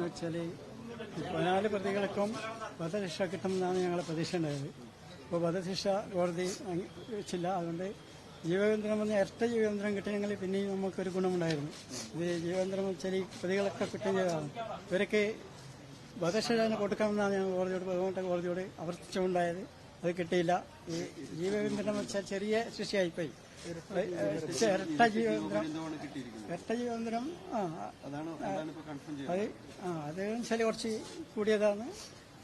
എന്ന് വെച്ചാൽ പതിനാല് പ്രതികൾക്കും വധശിക്ഷ കിട്ടുമെന്നാണ് ഞങ്ങൾ പ്രതീക്ഷ ഉണ്ടായത്. അപ്പോൾ വധശിക്ഷ കോടതി വെച്ചില്ല. അതുകൊണ്ട് ജീവകേന്ദ്രം വന്ന് ഇരട്ട ജീവകേന്ദ്രം കിട്ടിയെങ്കിൽ പിന്നെയും നമുക്കൊരു ഗുണമുണ്ടായിരുന്നു. ഇത് ജീവകേന്ദ്രം വെച്ചാൽ ഈ പ്രതികളൊക്കെ കിട്ടുകയും ചെയ്തതാണ് ഇവരൊക്കെ വധശിക്ഷ കൊടുക്കാമെന്നാണ് ഞങ്ങൾ കോടതിയോട് ബഹുമാനപ്പെട്ട കോടതിയോട് അവർത്തിച്ചുണ്ടായത് അത് കിട്ടിയില്ല. ഈ ജീവകേന്ദ്രം വെച്ചാൽ ചെറിയ ശിക്ഷയായിപ്പോയി. ശിക്ഷ ഇരട്ട ആ അത് ആ അത് വെച്ചാൽ കുറച്ച് കൂടിയതാണ്.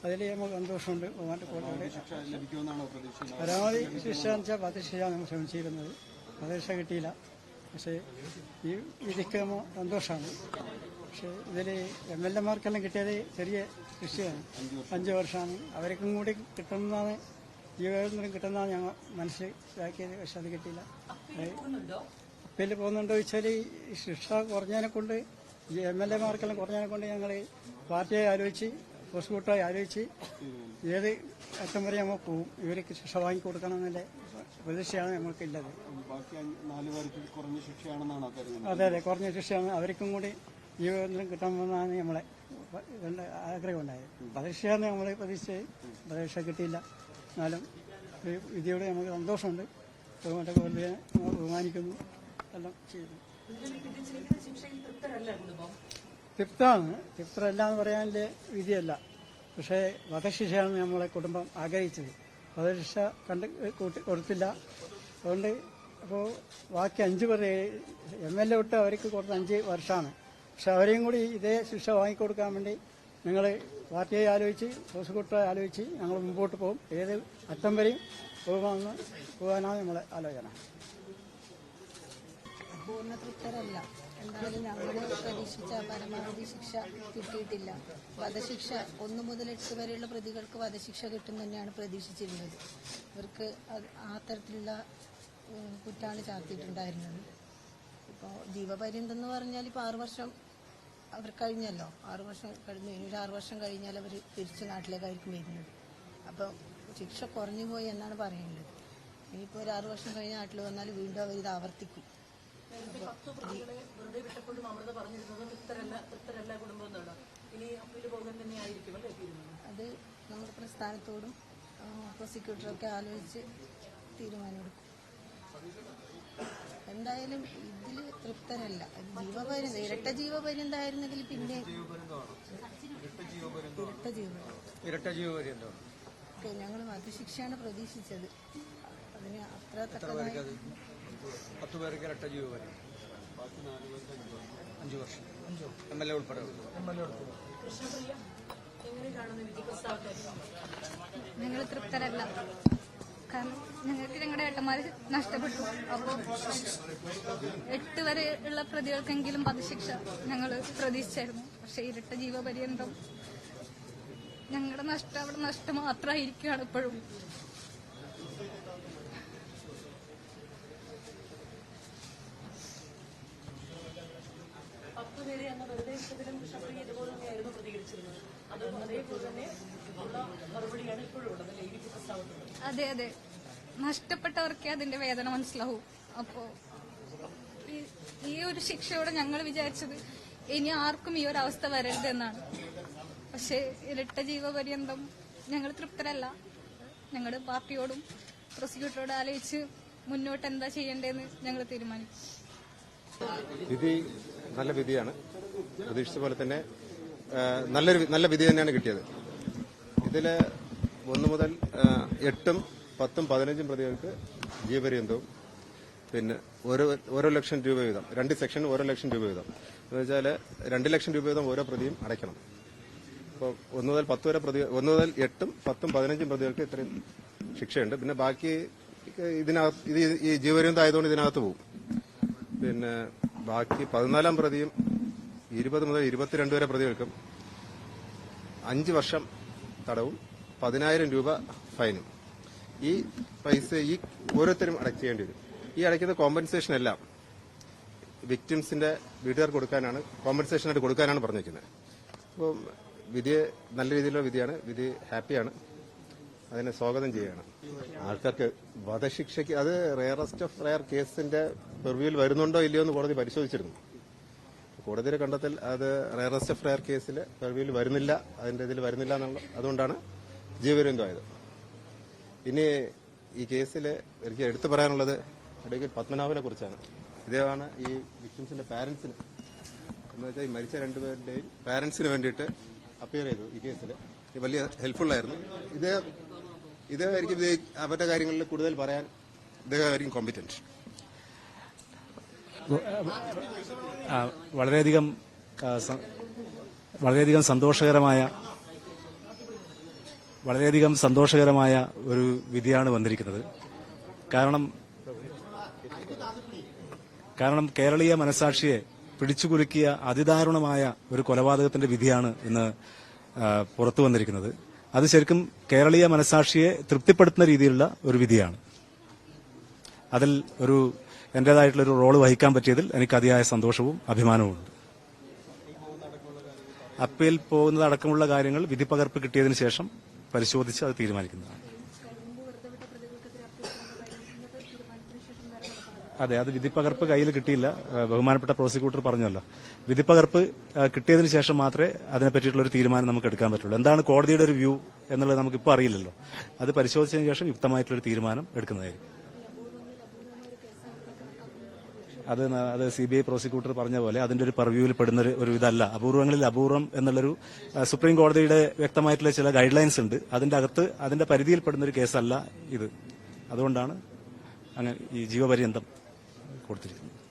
അതിൽ നമുക്ക് സന്തോഷമുണ്ട്. പരമാവധി ശിക്ഷ എന്ന് വെച്ചാൽ വധശിക്ഷയാണ് നമ്മൾ ശ്രമിച്ചിരുന്നത്. വധശിക്ഷ കിട്ടിയില്ല. പക്ഷേ ഈ വിധിക്ക് നമ്മൾ സന്തോഷമാണ്. പക്ഷേ ഇതിൽ എം എൽ എമാർക്കെല്ലാം കിട്ടിയത് ചെറിയ ശിക്ഷയാണ് അഞ്ച് വർഷമാണ്. അവർക്കും കൂടി കിട്ടുന്നതാണ് ജീവബന്ധനം കിട്ടുന്നതാണ് ഞങ്ങൾ മനസ്സിലാക്കിയത് പക്ഷെ അത് കിട്ടിയില്ല. അപ്പീൽ പോകുന്നുണ്ടോ? ചോദിച്ചാൽ ഈ ശിക്ഷ കുറഞ്ഞതിനെ കൊണ്ട് ഈ എം എൽ എമാർക്കെല്ലാം കുറഞ്ഞതിനെ കൊണ്ട് ഞങ്ങൾ പാർട്ടിയെ ആലോചിച്ച് പ്രോസിക്യൂട്ടറെ ആലോചിച്ച് ഏത് അറ്റം വരെ നമ്മൾ പോവും. ഇവർക്ക് ശിക്ഷ വാങ്ങി എന്നുള്ള പ്രതീക്ഷയാണ് കരുതുന്നത്. അതെ അതെ കുറഞ്ഞ ശിക്ഷയാണ്. അവർക്കും കൂടി ജീവബന്ധനം കിട്ടണമെന്നാണ് നമ്മളെ ആഗ്രഹമുണ്ടായത്. ആഗ്രഹം ഉണ്ടായത് പരീക്ഷയാണ് നമ്മൾ പ്രതീക്ഷിച്ചത് പ്രതീക്ഷ കിട്ടിയില്ല. എന്നാലും ഈ നമുക്ക് സന്തോഷമുണ്ട്. ബഹുമാനത്തെ കോടതിയെ ബഹുമാനിക്കുന്നു. എല്ലാം ചെയ്യുന്നു. തൃപ്തമാണ് തൃപ്തരല്ല എന്ന് പറയാനുള്ള വിധിയല്ല. പക്ഷേ വധശിക്ഷയാണ് നമ്മളെ കുടുംബം ആഗ്രഹിച്ചത്. വധശിക്ഷ കണ്ട് കൂട്ടി കൊടുത്തില്ല. അതുകൊണ്ട് അപ്പോൾ ബാക്കി അഞ്ച് പേർ എം എൽ എ വിട്ട് അവർക്ക് കൊടുത്ത അഞ്ച് വർഷമാണ്. പക്ഷെ അവരെയും കൂടി ഇതേ ശിക്ഷ വാങ്ങിക്കൊടുക്കാൻ വേണ്ടി നിങ്ങൾ പാർട്ടിയെ ആലോചിച്ച് പ്രോസിക്യൂട്ടറെ ആലോചിച്ച് ഞങ്ങൾ മുമ്പോട്ട് പോകും. ഏത് അറ്റം വരെയും പോകുമെന്ന് പോകാനാണ് നമ്മളെ ആലോചന. എന്തായാലും ഞങ്ങൾ പ്രതീക്ഷിച്ച പരമാവധി ശിക്ഷ കിട്ടിയിട്ടില്ല. വധശിക്ഷ ഒന്ന് മുതൽ എട്ട് വരെയുള്ള പ്രതികൾക്ക് വധശിക്ഷ കിട്ടും തന്നെയാണ് പ്രതീക്ഷിച്ചിരുന്നത്. ഇവർക്ക് ആ തരത്തിലുള്ള കുറ്റാണ് ചാർത്തിയിട്ടുണ്ടായിരുന്നത്. ഇപ്പോൾ ജീവപര്യന്തം എന്ന് പറഞ്ഞാൽ ഇപ്പോൾ ആറു വർഷം അവർ കഴിഞ്ഞല്ലോ. ആറു വർഷം കഴിഞ്ഞു ഇനി ഒരു ആറു വർഷം കഴിഞ്ഞാൽ അവർ തിരിച്ച് നാട്ടിലേക്കായിരിക്കും വരുന്നത്. അപ്പോൾ ശിക്ഷ കുറഞ്ഞു പോയി എന്നാണ് പറയുന്നത്. ഇനിയിപ്പോൾ ഒരു ആറു വർഷം കഴിഞ്ഞ് നാട്ടിൽ വന്നാൽ വീണ്ടും അവർ ഇത് ആവർത്തിക്കും. അത് നമ്മുടെ പ്രസ്ഥാനത്തോടും പ്രോസിക്യൂട്ടറൊക്കെ ആലോചിച്ച് തീരുമാനമെടുക്കും എന്തായാലും ഇതിൽ തൃപ്തരല്ല. ഇത് ജീവപര്യന്തം ഇരട്ട ജീവപര്യന്തായിരുന്നെങ്കിൽ പിന്നെ ഇരട്ട ജീവപര്യന്തം ഇരട്ട ജീവപര്യന്തമാണ് ഓക്കെ ഞങ്ങൾ വധശിക്ഷയാണ് പ്രതീക്ഷിച്ചത്. അതിന് അത്ര പത്ത് പേർക്ക് ഇരട്ട ജീവപര്യം അഞ്ചു വർഷം. എം എൽ എ ഉൾപ്പെടെ കൃഷ്ണപ്രിയ എങ്ങനെ കാണുന്ന വിധി പ്രസ്താവത്തെ ഞങ്ങൾ തൃപ്തരല്ല. കാരണം ഞങ്ങൾക്ക് ഞങ്ങളുടെ ഏട്ടന്മാർ നഷ്ടപ്പെട്ടു. അപ്പോൾ എട്ട് വരെ ഉള്ള പ്രതികൾക്കെങ്കിലും വധശിക്ഷ ഞങ്ങൾ പ്രതീക്ഷിച്ചായിരുന്നു. പക്ഷെ ഇരട്ട ജീവപര്യന്തം ഞങ്ങളുടെ നഷ്ടം അവിടെ നഷ്ടം മാത്രമായിരിക്കുകയാണ് ഇപ്പോഴും. പത്ത് പേരെ അന്ന് വെറുതെ വിട്ടതിലും കൃഷ്ണപ്രിയ ഇതുപോലെ തന്നെയായിരുന്നു അതേപോലെ തന്നെ ഉള്ള മറുപടിയാണ് ഇപ്പോഴും ഉള്ളത്. പ്രസ്താവത്തിൽ അതെ അതെ. നഷ്ടപ്പെട്ടവർക്കേ അതിന്റെ വേദന മനസ്സിലാവൂ. അപ്പോ ഈ- ഒരു ശിക്ഷയോടെ ഞങ്ങൾ വിചാരിച്ചത് ഇനി ആർക്കും ഈ ഒരു അവസ്ഥ വരരുതെന്നാണ്. പക്ഷേ ഇരട്ട ജീവപര്യന്തം ഞങ്ങൾ തൃപ്തരല്ല. ഞങ്ങളുടെ പാർട്ടിയോടും പ്രോസിക്യൂട്ടറോടും ആലോചിച്ച് മുന്നോട്ട് എന്താ ചെയ്യേണ്ടതെന്ന് ഞങ്ങൾ തീരുമാനിച്ചു. വിധി നല്ല വിധിയാണ്. പ്രതീക്ഷിച്ച പോലെ തന്നെ നല്ലൊരു നല്ല വിധി തന്നെയാണ് കിട്ടിയത്. ഇതിൽ ഒന്ന് മുതൽ എട്ടും പത്തും പതിനഞ്ചും പ്രതികൾക്ക് ജീവപര്യന്തവും. പിന്നെ ഓരോ ഓരോ ലക്ഷം രൂപ വീതം രണ്ട് സെക്ഷൻ ഓരോ ലക്ഷം രൂപ വീതം. എന്ന് വെച്ചാൽ രണ്ട് ലക്ഷം രൂപ വീതം ഓരോ പ്രതിയും അടയ്ക്കണം. അപ്പോൾ ഒന്ന് മുതൽ പത്ത് വരെ പ്രതി ഒന്ന് മുതൽ എട്ടും പത്തും പതിനഞ്ചും പ്രതികൾക്ക് ഇത്രയും ശിക്ഷയുണ്ട്. പിന്നെ ബാക്കി ഇതിനകത്ത് ഇത് ഈ ജീവപര്യന്തം ആയതുകൊണ്ട് ഇതിനകത്ത് പോകും പിന്നെ ബാക്കി പതിനാലാം പ്രതിയും ഇരുപത് മുതൽ ഇരുപത്തിരണ്ട് വരെ പ്രതികൾക്കും അഞ്ച് വർഷം തടവും പതിനായിരം രൂപ ഫൈനും. ഈ പൈസ ഈ ഓരോരുത്തരും അടയ്ക്കേണ്ടി വരും. ഈ അടയ്ക്കുന്ന കോമ്പൻസേഷൻ എല്ലാം വിക്ടിംസിന്റെ വീട്ടുകാർ കൊടുക്കാനാണ് കോമ്പൻസേഷൻ ആയിട്ട് കൊടുക്കാനാണ് പറഞ്ഞിരിക്കുന്നത്. അപ്പോൾ വിധി നല്ല രീതിയിലുള്ള വിധിയാണ് വിധി ഹാപ്പിയാണ്. അതിനെ സ്വാഗതം ചെയ്യുകയാണ്. ആൾക്കാർക്ക് വധശിക്ഷയ്ക്ക് അത് റെയറസ്റ്റ് ഓഫ് റെയർ കേസിന്റെ പെർവ്യൂവിൽ വരുന്നുണ്ടോ ഇല്ലയോ എന്ന് കോടതി പരിശോധിച്ചിരുന്നു. കോടതിയുടെ കണ്ടെത്തൽ അത് റെയറസ്റ്റ് ഓഫ് റയർ കേസിൽ പെർവ്യൂവിൽ വരുന്നില്ല അതിന്റെ ഇതിൽ വരുന്നില്ല എന്നുള്ള അതുകൊണ്ടാണ് ജീവപര്യന്തമായത് ഇനി ഈ കേസിൽ എനിക്ക് എടുത്തു പറയാനുള്ളത് അഡ്വക്കേറ്റ് പത്മനാഭനെ കുറിച്ചാണ്. ഇദ്ദേഹമാണ് ഈ വിക്ടിംസിന്റെ പാരന്റ്സിന് എന്ന് വെച്ചാൽ ഈ മരിച്ച രണ്ടുപേരുടെയും പാരന്റ്സിന് വേണ്ടിയിട്ട് അപ്പിയർ ചെയ്തു ഈ കേസിൽ വലിയ ഹെൽപ്ഫുൾ ആയിരുന്നു. ഇത് ഇദ്ദേഹമായിരിക്കും അവരുടെ കാര്യങ്ങളിൽ കൂടുതൽ പറയാൻ ഇദ്ദേഹമായിരിക്കും കോമ്പിറ്റന്റ് വളരെയധികം വളരെയധികം സന്തോഷകരമായ വളരെയധികം സന്തോഷകരമായ ഒരു വിധിയാണ് വന്നിരിക്കുന്നത്. കാരണം കാരണം കേരളീയ മനസാക്ഷിയെ പിടിച്ചുകുലുക്കിയ അതിദാരുണമായ ഒരു കൊലപാതകത്തിന്റെ വിധിയാണ് ഇന്ന് പുറത്തു വന്നിരിക്കുന്നത്. അത് ശരിക്കും കേരളീയ മനസാക്ഷിയെ തൃപ്തിപ്പെടുത്തുന്ന രീതിയിലുള്ള ഒരു വിധിയാണ്. അതിൽ ഒരു എന്റേതായിട്ടുള്ള ഒരു റോൾ വഹിക്കാൻ പറ്റിയതിൽ എനിക്ക് അതിയായ സന്തോഷവും അഭിമാനവുമുണ്ട് അപ്പീൽ പോകുന്നത് അടക്കമുള്ള കാര്യങ്ങൾ വിധിപ്പകർപ്പ് കിട്ടിയതിനു ശേഷം പരിശോധിച്ച് അത് തീരുമാനിക്കുന്നതാണ്. അതെ അത് വിധിപ്പകർപ്പ് കയ്യിൽ കിട്ടിയില്ല. ബഹുമാനപ്പെട്ട പ്രോസിക്യൂട്ടർ പറഞ്ഞല്ലോ. വിധിപ്പകർപ്പ് കിട്ടിയതിന് ശേഷം മാത്രമേ അതിനെ പറ്റിയിട്ടുള്ള ഒരു തീരുമാനം നമുക്ക് എടുക്കാൻ പറ്റുള്ളൂ. എന്താണ് കോടതിയുടെ ഒരു വ്യൂ എന്നുള്ളത് നമുക്കിപ്പോൾ അറിയില്ലല്ലോ. അത് പരിശോധിച്ചതിന് ശേഷം യുക്തമായിട്ടുള്ള ഒരു തീരുമാനം എടുക്കുന്നതായിരിക്കും. അത് അത് സി ബി ഐ പ്രോസിക്യൂട്ടർ പറഞ്ഞ പോലെ അതിന്റെ ഒരു പർവ്യൂവിൽ പെടുന്ന ഒരു- ഇതല്ല. അപൂർവങ്ങളിൽ അപൂർവം എന്നുള്ളൊരു സുപ്രീം കോടതിയുടെ വ്യക്തമായിട്ടുള്ള ചില ഗൈഡ് ലൈൻസ് ഉണ്ട്. അതിന്റെ അകത്ത് അതിന്റെ പരിധിയിൽ പെടുന്ന ഒരു കേസല്ല ഇത്. അതുകൊണ്ടാണ് അങ്ങനെ ഈ ജീവപര്യന്തം കൊടുത്തിരിക്കുന്നത്.